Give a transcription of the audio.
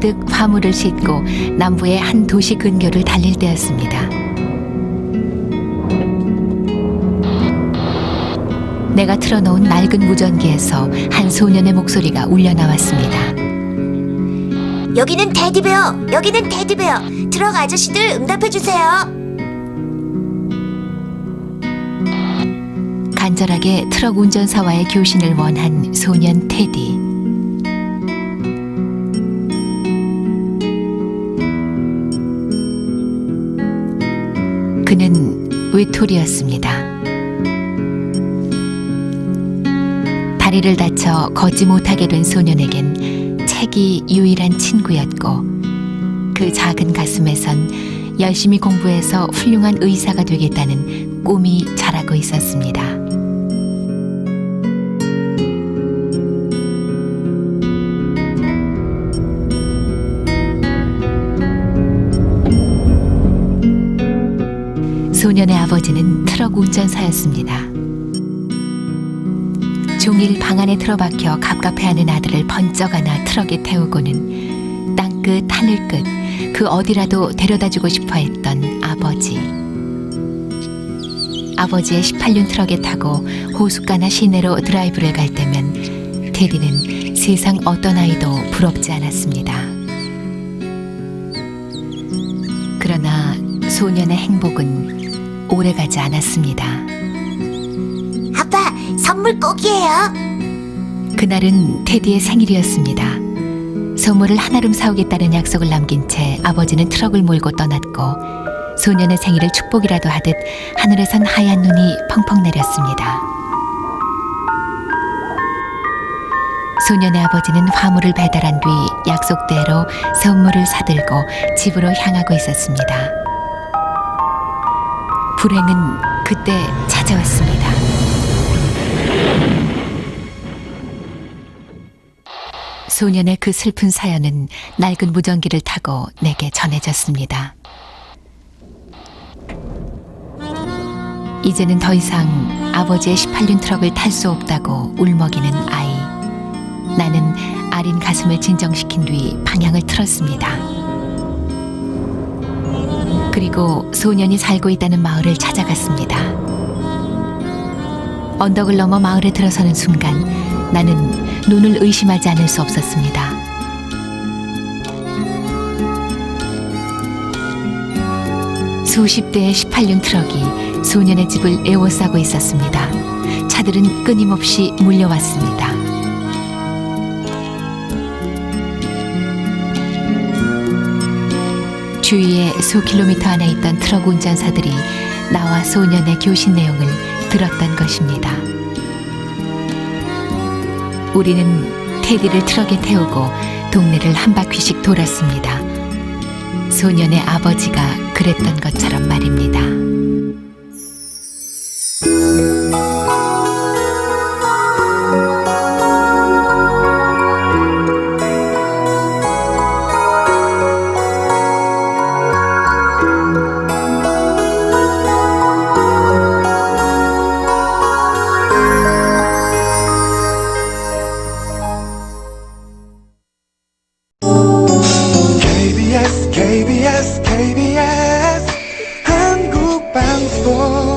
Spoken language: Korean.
가득 화물을 싣고 남부의 한 도시 근교를 달릴 때였습니다. 내가 틀어놓은 낡은 무전기에서 한 소년의 목소리가 울려 나왔습니다. 여기는 테디베어. 여기는 테디베어. 트럭 아저씨들 응답해 주세요. 간절하게 트럭 운전사와의 교신을 원한 소년 테디. 그는 외톨이였습니다. 다리를 다쳐 걷지 못하게 된 소년에겐 책이 유일한 친구였고 그 작은 가슴에선 열심히 공부해서 훌륭한 의사가 되겠다는 꿈이 자라고 있었습니다. 소년의 아버지는 트럭 운전사였습니다. 종일 방 안에 틀어박혀 갑갑해하는 아들을 번쩍 안아 트럭에 태우고는 땅끝 하늘 끝 그 어디라도 데려다주고 싶어 했던 아버지. 아버지의 18륜 트럭에 타고 호숫가나 시내로 드라이브를 갈 때면 테디는 세상 어떤 아이도 부럽지 않았습니다. 그러나 소년의 행복은 오래 가지 않았습니다. 아빠, 선물 꼭이에요. 그날은 테디의 생일이었습니다. 선물을 한아름 사오겠다는 약속을 남긴 채 아버지는 트럭을 몰고 떠났고 소년의 생일을 축복이라도 하듯 하늘에선 하얀 눈이 펑펑 내렸습니다. 소년의 아버지는 화물을 배달한 뒤 약속대로 선물을 사들고 집으로 향하고 있었습니다. 불행은 그때 찾아왔습니다. 소년의 그 슬픈 사연은 낡은 무전기를 타고 내게 전해졌습니다. 이제는 더 이상 아버지의 18륜 트럭을 탈 수 없다고 울먹이는 아이. 나는 아린 가슴을 진정시킨 뒤 방향을 틀었습니다. 그리고 소년이 살고 있다는 마을을 찾아갔습니다. 언덕을 넘어 마을에 들어서는 순간 나는 눈을 의심하지 않을 수 없었습니다. 수십 대의 18륜 트럭이 소년의 집을 에워싸고 있었습니다. 차들은 끊임없이 몰려왔습니다. 주위에 수 킬로미터 안에 있던 트럭 운전사들이 나와 소년의 교신 내용을 들었던 것입니다. 우리는 테디를 트럭에 태우고 동네를 한 바퀴씩 돌았습니다. 소년의 아버지가 그랬던 것처럼 말입니다. KBS KBS. 한국방송.